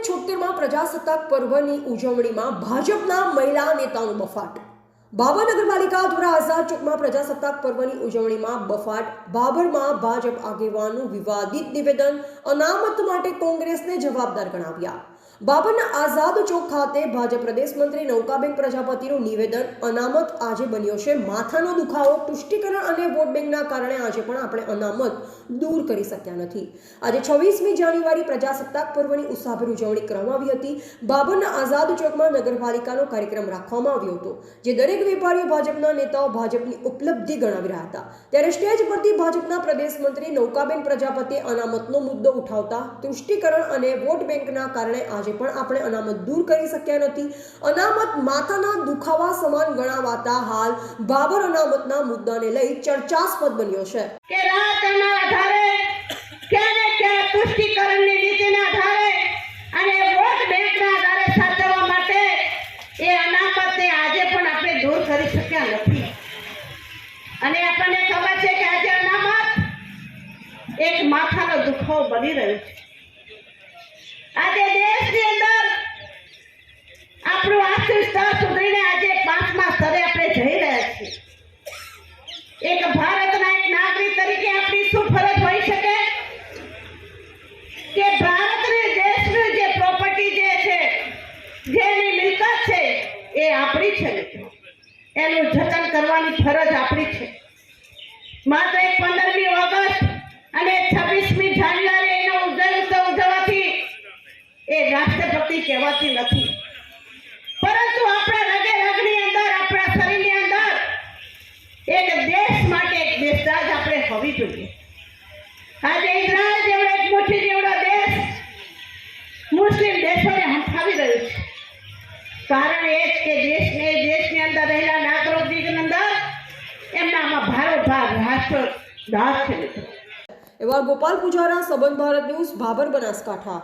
પ્રજાસત્તાક પર્વની ઉજવણીમાં ભાજપના મહિલા નેતાનો બફાટ. બાબર નગરપાલિકા દ્વારા આઝાદ ચોકમાં પ્રજાસત્તાક પર્વની ઉજવણીમાં બફાટ. બાબરમાં ભાજપ આગેવાનનું વિવાદિત નિવેદન. અનામત માટે કોંગ્રેસને જવાબદાર ગણાવ્યા. બાબરના આઝાદ ચોક ખાતે ભાજપ પ્રદેશ મંત્રી નૌકાબેન પ્રજાપતિનું નિવેદન અનામત આજે બન્યો છે. માથાનો દુખાવો પુષ્ટિકરણ અને વોટ બેંકના કારણે આજે પણ આપણે અનામત દૂર કરી શક્યા નથી. આજે છવ્વીસમી જાન્યુઆરી પ્રજાસત્તાક પર્વની ઉત્સાહભેર ઉજવણી કરવામાં આવી હતી. બાબરના આઝાદ ચોકમાં નગરપાલિકાનો કાર્યક્રમ રાખવામાં આવ્યો હતો, જે દરેક વેપારીઓ, ભાજપના નેતાઓ ભાજપની ઉપલબ્ધિ ગણાવી રહ્યા હતા. ત્યારે સ્ટેજ પરથી ભાજપના પ્રદેશ મંત્રી નૌકાબેન પ્રજાપતિએ અનામતનો મુદ્દો ઉઠાવતા તુષ્ટિકરણ અને વોટ બેંકના કારણે આજે પણ આપણે અનામત દૂર કરી શક્યા નથી, અનામત માથાના દુખાવા સમાન ગણાવાતા હાલ બાબર અનામતના મુદ્દાને લઈ ચર્ચાસ્પદ બન્યો છે. કે રાતના આધારે ક્યાં ને પુષ્ટિકરણની નીતિના આધારે અને વોટ બેંકના આધારે સાચવવા માટે એ અનામતને આજે પણ આપણે દૂર કરી શક્યા નથી. અને આપણને ખબર છે કે આજે અનામત એક માથાનો દુખાવો બની રહ્યો છે. આજે દેશની અંદર આપણું આર્થિક સ્તર સુધરીને આજે પાંચમા સ્તરે આપણે જઈ રહ્યા છીએ. એક ભારતના એક નાગરિક તરીકે આપણી શું ફરજ હોઈ શકે? કે ભારતની દેશની જે પ્રોપર્ટી જે છે, જેની મિલકત છે, એ આપણી છે મિત્રો. એનું જતન કરવાની ફરજ આપણી છે. માત્ર એક પંદરમી કહેવાતી નથી. પરંતુ આપણા રગે રગની અંદર, આપણા શરીરની અંદર એક દેશ માટે એક દેશદાજ આપણે હોવી જોઈએ. આજે ઇઝરાયલ જેવડો એક મુઠ્ઠી જેવડો દેશ મુસ્લિમ દેશોને હંફાવી રહ્યું છે. કારણ એ જ કે દેશને, દેશની અંદર રહેલા નાગરિકની અંદર એમનામાં ભારોભાર રાષ્ટ્ર દાસ છે મિત્રો. એવા ગોપાલ પૂજારા, સંબંધ ભારત ન્યૂઝ ભાબર બનાસકાંઠા.